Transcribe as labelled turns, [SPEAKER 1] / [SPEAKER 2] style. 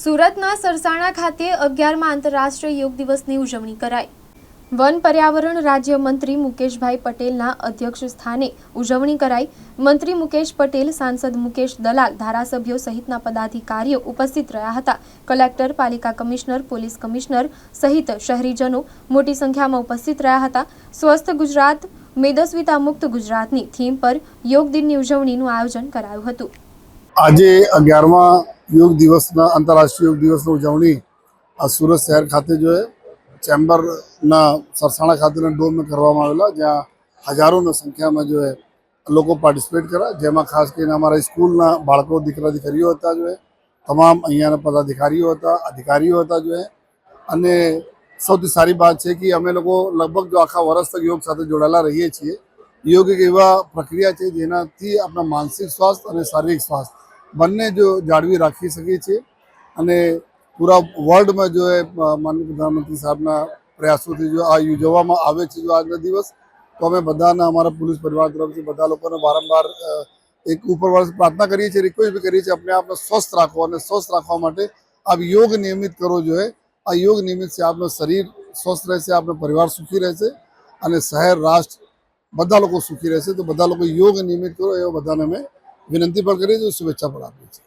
[SPEAKER 1] સુરતના સરસાણા ખાતે અગિયારમાં આંતરરાષ્ટ્રીય યોગ દિવસની ઉજવણી કરાઈ. વન પર્યાવરણ રાજ્યમંત્રી મુકેશભાઈ પટેલના અધ્યક્ષ સ્થાને ઉજવણી કરાઈ. મંત્રી મુકેશ પટેલ, સાંસદ મુકેશ દલાલ, ધારાસભ્યો સહિતના પદાધિકારીઓ ઉપસ્થિત રહ્યા હતા. કલેક્ટર, પાલિકા કમિશનર, પોલીસ કમિશનર સહિત શહેરીજનો મોટી સંખ્યામાં ઉપસ્થિત રહ્યા હતા. સ્વસ્થ ગુજરાત, મેદસ્વીતા મુક્ત ગુજરાતની થીમ પર યોગ દિનની ઉજવણીનું આયોજન કરાયું હતું.
[SPEAKER 2] આજે અગિયારમા યોગ દિવસના, આંતરરાષ્ટ્રીય યોગ દિવસની ઉજવણી આ સુરત શહેર ખાતે જો ચેમ્બરના સરસાણા ખાતેના ડોમમાં કરવામાં આવેલા, જ્યાં હજારોની સંખ્યામાં જો લોકો પાર્ટિસિપેટ કર્યા. જેમાં ખાસ કરીને અમારા સ્કૂલના બાળકો, દીકરા, દીકરીઓ હતા જો તમામ અહીંયાના પદાધિકારીઓ હતા, અધિકારીઓ હતા જો અને સૌથી સારી વાત છે કે અમે લોકો લગભગ જો આખા વર્ષ તક યોગ સાથે જોડાયેલા રહીએ છીએ. યોગ એક એવા પ્રક્રિયા છે જેનાથી આપણા માનસિક સ્વાસ્થ્ય અને શારીરિક સ્વાસ્થ્ય બંને જો જાળવી રાખી શકીએ છીએ અને પૂરા વર્લ્ડમાં જો એ માનનીય પ્રધાનમંત્રી સાહેબના પ્રયાસોથી જો આ ઉજવવામાં આવે છે જો આજનો દિવસ, તો અમે બધાના, અમારા પોલીસ પરિવાર તરફથી બધા લોકોને વારંવાર એક ઉપરવાળા પ્રાર્થના કરીએ છીએ રિક્વેસ્ટ બી કરીએ છીએ આપણે આપને સ્વસ્થ રાખો અને સ્વસ્થ રાખવા માટે આપ યોગ નિયમિત કરો જોઈએ આ યોગ નિયમિત છે, આપનું શરીર સ્વસ્થ રહેશે, આપનો પરિવાર સુખી રહેશે અને શહેર, રાષ્ટ્ર બધા લોકો સુખી રહેશે, તો બધા લોકો યોગ નિયમિત કરો, એવો બધાને અમે Vienen tipo al crédito sube la pizza.